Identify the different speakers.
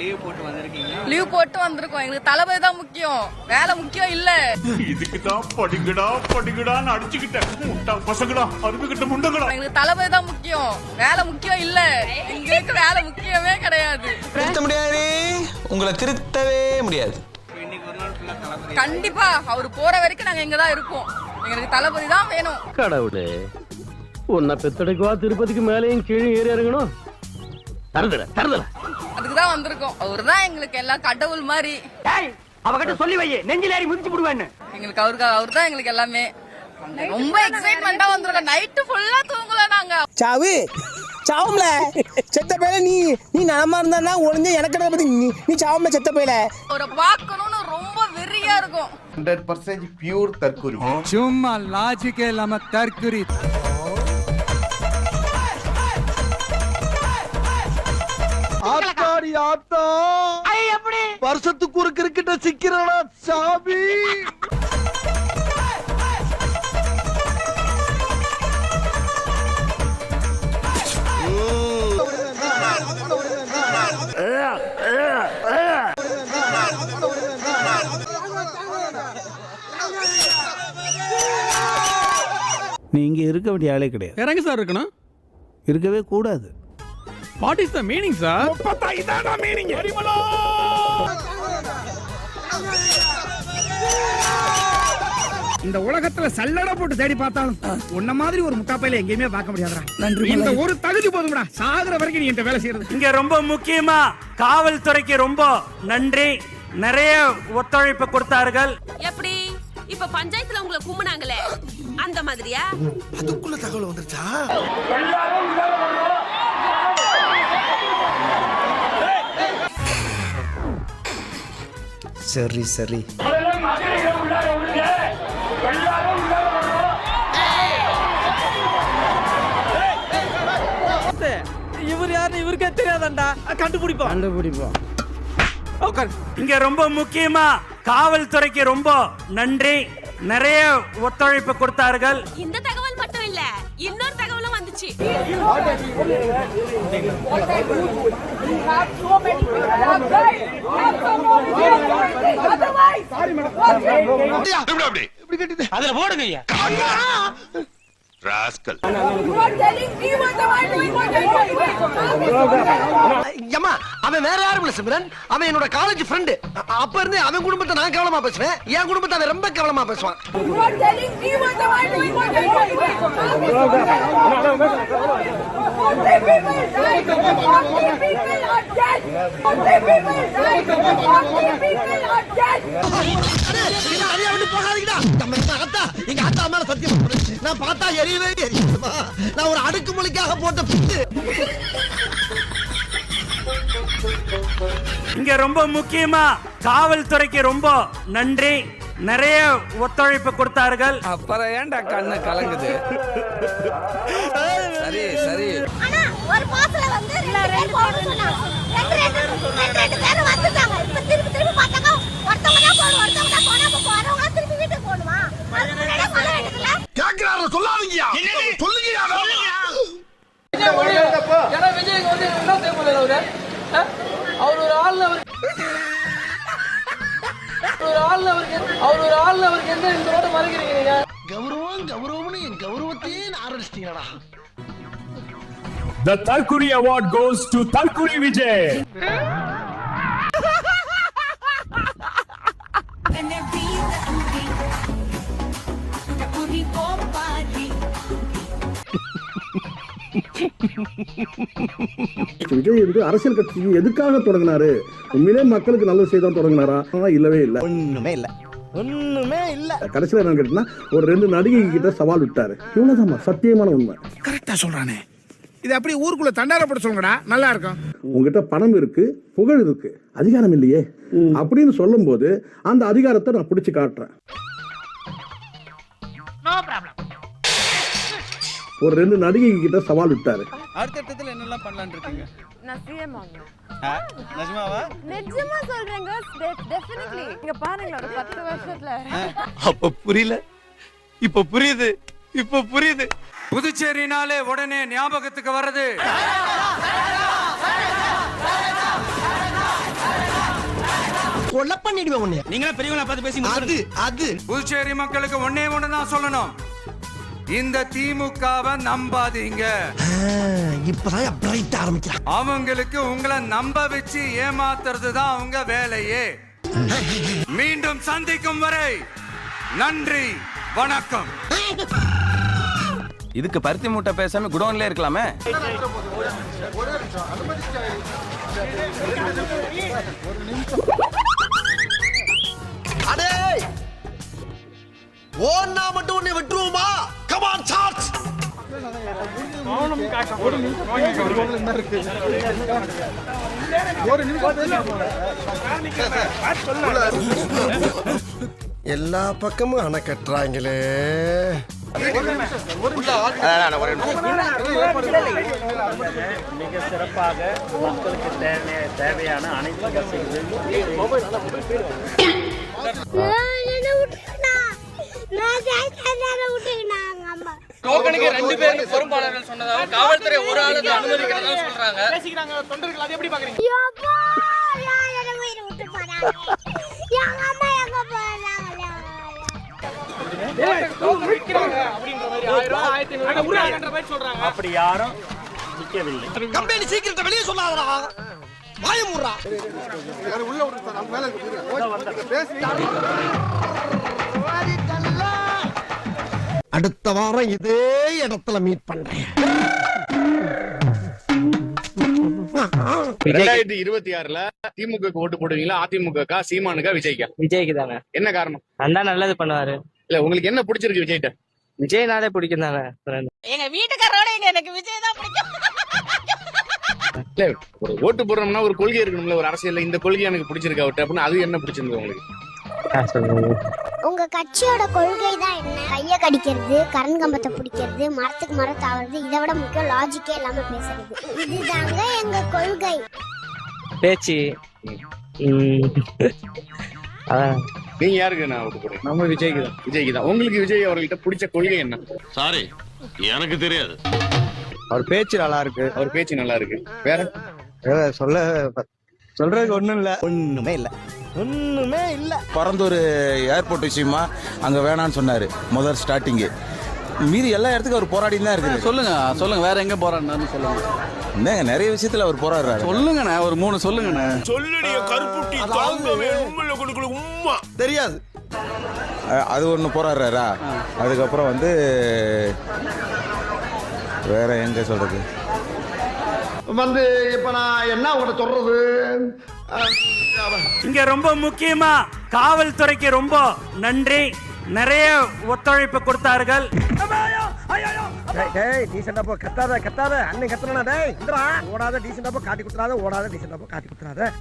Speaker 1: Leave போட்டு வந்திருக்கீங்க
Speaker 2: leave போட்டு வந்திருக்கோம். எங்களுக்கு தளபதி தான் முக்கியம். வேலை முக்கியம் இல்ல.
Speaker 3: இதுக்கு தான் படிங்கடா படிங்கடான்னு அடிச்சுக்கிட்டேன். முட்டா பசங்களா அருமைகிட்ட முண்டங்களா?
Speaker 2: எங்களுக்கு தளபதி தான் முக்கியம். வேலை முக்கியம் இல்ல. எங்களுக்கு வேலை முக்கியமே கிடையாது.
Speaker 4: திருத்த முடியாது. உங்களை திருத்தவே முடியாது.
Speaker 2: கண்டிப்பா. அவர் போற வரைக்கும் நாங்க இங்க தான் இருப்போம். எங்களுக்கு தளபதி தான் வேணும்.
Speaker 5: கடவுளே. உன்னை பெத்தடைக்குவா திருப்பதிக்கு மேலேயும் கீழே ஏறி இறங்கணும்? தருதல தருதல
Speaker 2: அதுக்கு தான் வந்திருக்கோம். அவர் தான் எங்களுக்கு எல்லாம் கடவுள் மாதிரி.
Speaker 5: அவகிட்ட சொல்லி வை நெஞ்சில் ஏறி மிதிச்சு விடுவேன்னு.
Speaker 2: எங்களுக்கு அவருக்கு அவர் தான் எங்களுக்கு எல்லாமே. ரொம்ப எக்ஸைட்மெண்டா வந்திருக்கோம். நைட்டு ஃபுல்லா தூங்கல நாங்க.
Speaker 6: சாவு சாவும்ல. செத்த பையல நீ நீ நலமா இருந்தா ஒளிஞ்ச எனக்கு பத்தி நீ நீ சாவும்ல செத்த பையல.
Speaker 2: அவரை பார்க்கணும்னு ரொம்ப வெறியா இருக்கும்.
Speaker 7: பியூர் தற்கொலை
Speaker 8: சும்மா லாஜிக்கே இல்லாம தற்குறி
Speaker 6: ஆத்தாடி ஆத்தா வருஷத்துக்கு ஒரு கிரிக்கெட்ட சிக்கிறடா சாமி?
Speaker 8: நீ இங்க இருக்க வேண்டிய ஆளே கிடையாது.
Speaker 9: இறங்க சார் இருக்கணும்.
Speaker 8: இருக்கவே கூடாது.
Speaker 9: What is the meaning sir இந்த உலகத்துல சல்லடை போட்டு தேடி பார்த்தாலும் உன்ன மாதிரி ஒரு முட்டாப்பையில எங்கேயுமே பார்க்க முடியாதுடா. நன்றி இந்த ஒரு தகுதி போதும்டா. சாகுற வரைக்கும் நீ இந்த வேலை செய்யறது.
Speaker 10: இங்க ரொம்ப முக்கியமா காவல்துறைக்கு ரொம்ப நன்றி. நிறைய ஒத்துழைப்பு கொடுத்தார்கள்.
Speaker 11: எப்படி? இப்ப பஞ்சாயத்துல உங்களை கும்பினாங்களே. அந்த மாதிரியா?
Speaker 6: அதுக்குள்ள தகவல் வந்துருச்சா? சரி சரி
Speaker 5: இவர் யாரு இவருக்கே தெரியாதாண்டா? கண்டுபிடிப்போம். கண்டுபிடிப்போம்.
Speaker 10: இங்க ரொம்ப முக்கியமா காவல்துறைக்கு ரொம்ப நன்றி. நிறைய ஒத்துழைப்பு கொடுத்தார்கள்.
Speaker 11: இந்த தகவல் மட்டும் இல்ல இன்னொரு தகவலும் வந்துச்சு.
Speaker 4: அதுல போடுங்க ஐயா
Speaker 7: ராஸ்கல்.
Speaker 6: ஏமா அவன் வேற யாரும் இல்ல சிம்ரன். அவன் என்னோட காலேஜ் ஃப்ரெண்டு அப்ப இருந்து அவன் குடும்பத்தை நான் கவனமா பேசுவேன். என் குடும்பத்தை அவன் ரொம்ப கவனமா பேசுவான். எங்க அத்தா எங்க அத்தா மேல சத்தியம் பண்ணு. நான் பார்த்தா எரியவே எரியுமா நான் ஒரு அடுக்கு அடுக்குமொழிக்காக போட்ட பிட்டு
Speaker 10: இங்க ரொம்ப முக்கியமா காவல்துறைக்கு ரொம்ப நன்றி நிறைய ஒத்துழைப்பு கொடுத்தார்கள்.
Speaker 4: அப்புறம் ஏன்டா கண்ணு கலங்குது? சரி சரி.
Speaker 3: The Thalkuri award goes to Thalkuri Vijay.
Speaker 8: Vijay வந்து அரசியல் கட்சி எதுக்காக தொடங்கினாரு? உண்மையிலே மக்களுக்கு நல்லது செய்தான் தொடங்கினாரா? இல்லவே இல்ல.
Speaker 6: ஒண்ணுமே இல்ல. ஒண்ணுமே இல்ல.
Speaker 8: கடைசியில என்ன கேட்டீங்கன்னா ஒரு ரெண்டு நடிகை கிட்ட சவால் விட்டாரு. இவ்வளவுதான் சத்தியமான உண்மை.
Speaker 9: கரெக்டா சொல்றானே. இது அப்படியே ஊருக்குள்ள தண்டார போட்டு சொல்லுங்கடா நல்லா இருக்கும்.
Speaker 8: உங்ககிட்ட பணம் இருக்கு புகழ் இருக்கு. அதிகாரம் இல்லையே. அப்படின்னு சொல்லும்போது அந்த அதிகாரத்தை நான் பிடிச்சு காட்டுறேன். ஒரு ரெண்டு நடிகை கிட்ட சவால் விட்டாரு.
Speaker 1: அடுத்தடுத்துல என்னெல்லாம் பண்ணலாம்னு இருக்கீங்க?
Speaker 2: நான் சிஎம் ஆகணும்
Speaker 1: நிஜமாவா?
Speaker 2: நிஜமா சொல்றேங்க டெஃபினெட்லி இங்க பாருங்க ஒரு பத்து வருஷத்துல.
Speaker 4: அப்ப புரியல. இப்ப புரியுது. இப்ப புரியுது.
Speaker 10: புதுச்சேரினாலே உடனே ஞாபகத்துக்கு வர்றது.
Speaker 6: கொலை பண்ணிடுவேன் உன்னை
Speaker 12: நீங்களே பெரியவங்கள பார்த்து பேசி
Speaker 6: அது அது.
Speaker 13: புதுச்சேரி மக்களுக்கு ஒன்னே ஒண்ணு தான் சொல்லணும். இந்த திமுகவை நம்பாதீங்க.
Speaker 6: இப்பதான் பிரைட் ஆரம்பிக்கிறான்.
Speaker 13: அவங்களுக்கு உங்களை நம்ப வச்சு ஏமாத்துறது தான் அவங்க வேலையே. மீண்டும் சந்திக்கும் வரை நன்றி வணக்கம்.
Speaker 14: இதுக்கு பருத்தி மூட்டை பேசாம குடோன்ல இருக்கலாமே.
Speaker 6: அடே! ஓன்னா மட்டும் உன்னை விட்டுருவோமா? கமான் சார்ஜ் எல்லா பக்கமும் அணை கட்டுறாங்களே
Speaker 10: மிக சிறப்பாக மக்களுக்கு தேவையான அனைத்து
Speaker 12: டோக்கனுக்கு ரெண்டு பேர் பொறுப்பாளர்கள் சொன்னதாக காவல்துறை ஒரு ஆளு அனுமதிக்கிறதா சொல்றாங்க.
Speaker 15: யப்பா யார் என்ன உயிரை
Speaker 10: அப்படி யாரும் நிற்கவில்லை
Speaker 6: கம்பெனி சீக்கிரத்தை வெளியே சொல்லாதடா. வாய மூடுறா. அடுத்த வாரம் இதே இடத்துல மீட் பண்றேன்.
Speaker 16: ரெண்டாயிரத்தி இருபத்தி ஆறுல திமுக ஓட்டு போடுவீங்களா? அதிமுக சீமானுக்கா? விஜய்க்கா?
Speaker 12: விஜய்க்கு தானே.
Speaker 16: என்ன காரணம்?
Speaker 12: அண்ணா நல்லது பண்ணுவாரு.
Speaker 16: இல்ல உங்களுக்கு என்ன பிடிச்சிருக்கு விஜய்கிட்ட?
Speaker 12: விஜய்னாலே பிடிக்கும் தானே
Speaker 2: எங்க வீட்டுக்காரோட எங்க எனக்கு விஜய் தான் பிடிக்கும்.
Speaker 16: ஒரு ஓட்டு போடுறோம்னா ஒரு கொள்கை இருக்கணும்ல ஒரு அரசியல்ல. இந்த கொள்கை எனக்கு பிடிச்சிருக்கு அவர்கிட்ட அப்படின்னு அது என்ன பிடிச்சிருக்கு உங்களுக்கு?
Speaker 15: உங்க கட்சியோட கொள்கை தான் என்ன? கைய கடிக்கிறது கரண் கம்பத்தை பிடிக்கிறது மரத்துக்கு மரம் தாவறது இதை விட முக்கியம் லாஜிக்கே இல்லாம பேசுறது. இதுதாங்க எங்க கொள்கை.
Speaker 12: பேச்சு.
Speaker 16: நீங்க யாருக்கு நான் ஓட்டு போடுறீங்க
Speaker 12: நம்ம விஜய்க்கு தான்.
Speaker 16: விஜய்க்கு தான். உங்களுக்கு விஜய் அவர்கிட்ட பிடிச்ச கொள்கை என்ன? சாரி எனக்கு தெரியாது.
Speaker 12: அவர் பேச்சு நல்லா இருக்கு.
Speaker 16: அவர் பேச்சு நல்லா இருக்கு. வேற?
Speaker 12: சொல்ல சொல்றதுக்கு ஒண்ணும் இல்ல.
Speaker 6: ஒண்ணுமே இல்ல. ஒண்ணுமே இல்ல.
Speaker 14: பரந்தூர் ஏர்போர்ட் விஷயமா அங்க வேணாம்னு சொன்னாரு முதல் ஸ்டார்டிங்கு மீதி எல்லா இடத்துக்கும் அவர் போராடி தான் இருக்குது.
Speaker 12: சொல்லுங்க சொல்லுங்க வேற எங்க போறான்னு சொல்லுங்க.
Speaker 14: என்னங்க நிறைய விஷயத்துல அவர் போராடுறாரு.
Speaker 12: சொல்லுங்கண்ணே ஒரு மூணு சொல்லுங்கண்ணே.
Speaker 16: சொல்லுடைய கருப்புட்டி உம்மா
Speaker 6: தெரியாது.
Speaker 14: அது ஒன்று போராடுறாரா? அதுக்கப்புறம் வந்து வேற எங்க சொல்றது?
Speaker 6: வந்து இப்ப நான் என்ன உங்கள்ட்ட சொல்றது?
Speaker 10: இங்க ரொம்ப முக்கியமா காவல்துறைக்கு ரொம்ப நன்றி. நிறைய ஒத்துழைப்பு கொடுத்தார்கள்.
Speaker 6: டேய் டீசெண்டா போ. கத்தாத கத்தாத. அண்ணன் கத்துறா டேய் ஓடாத டீசெண்டா போ. காட்டி குத்துறாத ஓடாத டீசெண்டா போ. காட்டி குத்துறாத